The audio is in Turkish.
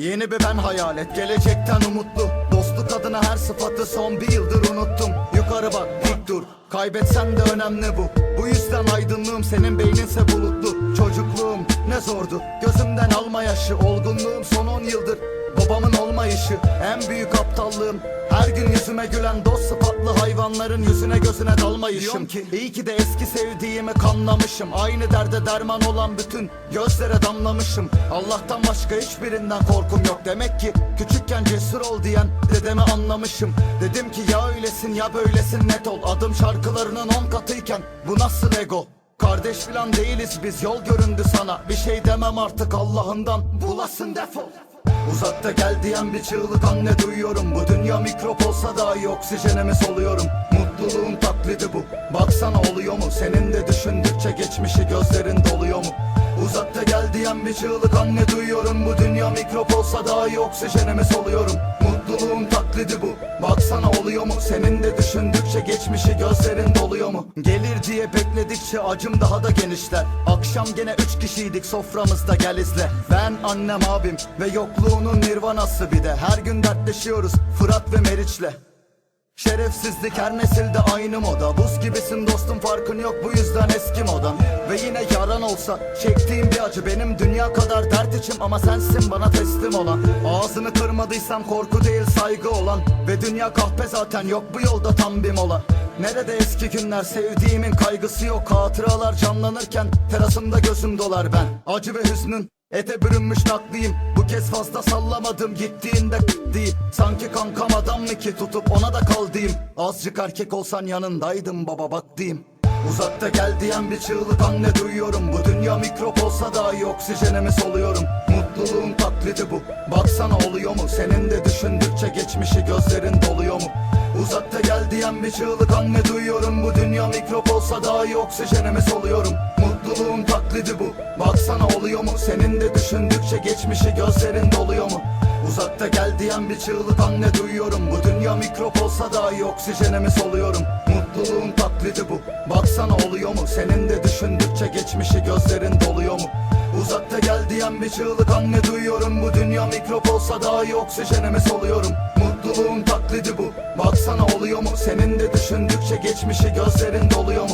Yeni bir ben hayal et. Gelecekten umutlu. Dostluk adına her sıfatı son bir yıldır unuttum. Yukarı bak dik dur. Kaybetsen de önemli bu. Bu yüzden aydınlığım senin beyninse bulutlu. Çocukluğum ne zordu. Gözümden alma yaşı Olgunluğum son 10 yıldır. Babamın olmayışı en büyük aptallığım. Her gün yüzüme gülen dost sıfatlı hayvanların yüzüne gözüne dalmayışım. Ki İyi ki de eski sevdiğimi kanlamışım. Aynı derde derman olan bütün gözlere damlamışım. Allah'tan başka hiçbirinden korkum yok. Demek ki küçükken cesur ol diyen dedemi anlamışım. Dedim ki ya öylesin ya böylesin net ol. Adım şarkılarının on katıyken bu nasıl ego? Kardeş filan değiliz biz yol göründü sana. Bir şey demem artık Allah'ından. Bulasın defol Uzakta gel diyen bir çığlık anne duyuyorum? Bu dünya mikrop olsa dahi oksijenimi soluyorum? Mutluluğun taklidi bu. Baksana oluyor mu? Senin de düşündükçe geçmişi gözlerin doluyor mu? Uzakta gel diyen bir çığlık anne duyuyorum? Bu dünya mikrop olsa dahi oksijenimi soluyorum? Mutluluğun taklidi bu. Baksana oluyor mu? Senin de düşündükçe geçmişi gözlerin doluyor mu Gelir diye bekledikçe acım daha da genişler. Akşam gene üç kişiydik soframızda gel izle. Ben annem abim ve yokluğunun nirvanası bir de. Her gün dertleşiyoruz Fırat ve Meriç'le. Şerefsizlik her nesilde aynı moda. Buz gibisin dostum farkın yok bu yüzden eski modan Ve yine yaran olsa çektiğim bir acı. Benim dünya kadar dert içim ama sensin bana teslim olan Ağzını kırmadıysam korku değil saygı olan Ve dünya kahpe zaten yok bu yolda tam bir mola. Nerede eski günler sevdiğimin kaygısı yok. Hatıralar canlanırken terasımda gözüm dolar ben. Acı ve hüznün Ete bürünmüş nakliyim Bu kez fazla sallamadım gittiğinde değil. Sanki kankam adam mı ki tutup ona da kal Azıcık erkek olsan yanındaydım baba bak diyeyim. Uzakta gel diyen bir çığlık anne duyuyorum. Bu dünya mikrop olsa dahi oksijenimi soluyorum Mutluluğun taklidi bu. Baksana oluyor mu? Senin de düşündükçe geçmişi gözlerin doluyor mu? Uzakta gel diyen bir çığlık anne duyuyorum. Bu dünya mikrop olsa dahi oksijenimi soluyorum. Mutluluğun taklidi bu. Baksana oluyor mu? Senin de düşündükçe geçmişi gözlerin doluyor mu? Uzakta gel diyen bir çığlık anne duyuyorum. Bu dünya mikrop olsa dahi oksijenimi soluyorum. Mutluluğun taklidi bu. Baksana oluyor mu? Senin de düşündükçe geçmişi gözlerin doluyor mu Uzakta gel diyen bir çığlık anne duyuyorum? Bu dünya mikrop olsa dahi oksijenimi soluyorum. Mutluluğun taklidi bu. Baksana oluyor mu? Senin de düşündükçe geçmişi gözlerin doluyor mu